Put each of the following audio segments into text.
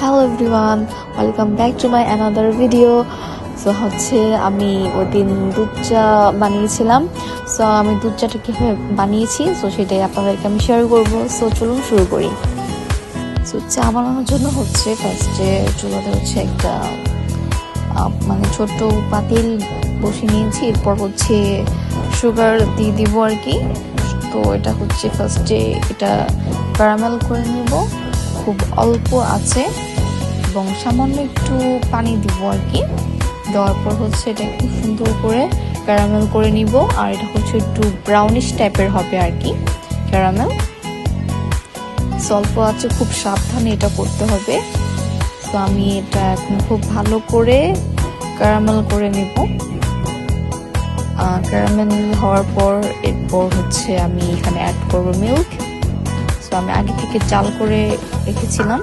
Hello everyone welcome back to my another video so হচ্ছে আমি ওই দিন দুধ চা বানিয়েছিলাম। সো আমি দুধ চাটা কীভাবে বানিয়েছি সো সেটাই আপনাদেরকে আমি শেয়ার করব। সো চলুন শুরু করি। সো চা বানানোর জন্য হচ্ছে ফার্স্টে চুলাতে হচ্ছে একটা মানে ছোট্ট পাতিল বসে নিয়েছি। এরপর হচ্ছে সুগার দিয়ে দিব আর কি। তো, এটা হচ্ছে ফার্স্টে এটা ক্যারামেল করে নিব। খুব অল্প আছে এবং সামান্য একটু পানি দিব আর কি। দেওয়ার পর হচ্ছে এটা খুব সুন্দর করে ক্যারামেল করে নিব আর এটা হচ্ছে একটু ব্রাউনিশ টাইপের হবে আর কি ক্যারামেল অল্প আছে, খুব সাবধানে এটা করতে হবে। তো আমি এটা এখন খুব ভালো করে ক্যারামেল করে নিব। ক্যারামেল হওয়ার পর এরপর হচ্ছে আমি এখানে অ্যাড করব মিল্ক তো আমি আগে থেকে চাল করে রেখেছিলাম।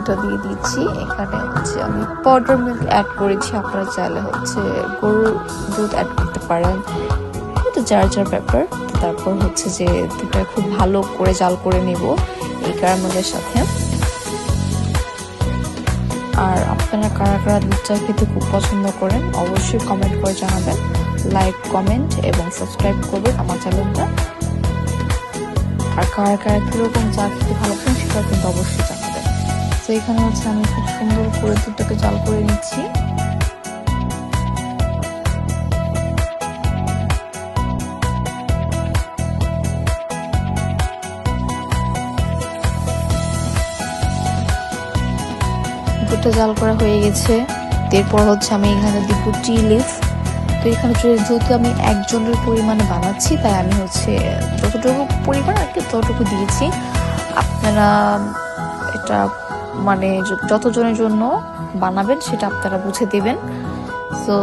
এটা দিয়ে দিচ্ছি। এখানে হচ্ছে আমি পাউডার মিল্ক অ্যাড করেছি। আপনারা চাইলে হচ্ছে গরুর দুধ অ্যাড করতে পারেন। এটা যার যার ব্যাপার। তারপর হচ্ছে যে দুধটা খুব ভালো করে জাল করে নেব এই ক্যারামেলের সাথে। আর আপনারা কারা কারা দুধ চা খেতে খুব পছন্দ করেন, অবশ্যই কমেন্ট করে জানাবেন। লাইক কমেন্ট এবং সাবস্ক্রাইব করবেন আমার চ্যানেলটা আর কারা কারা কীরকম চা খেতে ভালো পান সেটা কিন্তু অবশ্যই জানাবেন তো এখানে হচ্ছে আমি খুব সুন্দর করে দুধটাকে জাল করে নিচ্ছি। দুধটা জাল করা হয়ে গেছে। এরপর হচ্ছে আমি এখানে দিব টি লিফ তো এখানে যেহেতু আমি একজনের পরিমাণে বানাচ্ছি, তাই আমি হচ্ছে যতটুকু পরিমাণ আর কি ততটুকু দিয়েছি। আপনারা এটা মানে যতজনের জন্য বানাবেন সেটা আপনারা বুঝে দেবেন। তো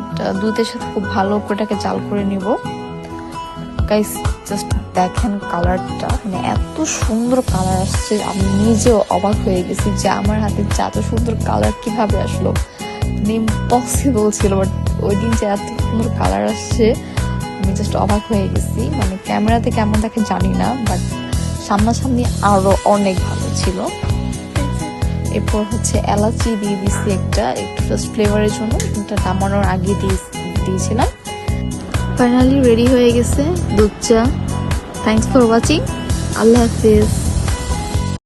এটা দুধের সাথে খুব ভালো করে এটাকে জাল করে নিব। গাইস জাস্ট দেখেন কালারটা মানে এত সুন্দর কালার আসছে। আমি নিজেও অবাক হয়ে গেছি যে আমার হাতে যে, এত সুন্দর কালার কীভাবে আসলো। ইম্পসিবল ছিল বাট ওই দিন যে এত সুন্দর কালার আসছে, আমি জাস্ট অবাক হয়ে গেছি। মানে ক্যামেরাতে কেমন দেখে জানি না বাট সামনাসামনি আরও অনেক ভালো ছিল। এরপর হচ্ছে এলাচি দিয়ে দিয়েছি একটা, একটু জাস্ট ফ্লেভারের জন্য। এটা নামানোর আগে দিয়ে দিয়েছিলাম। ফাইনালি রেডি হয়ে গেছে দুধ চা। থ্যাংকস ফর ওয়াচিং আল্লাহ হাফিজ।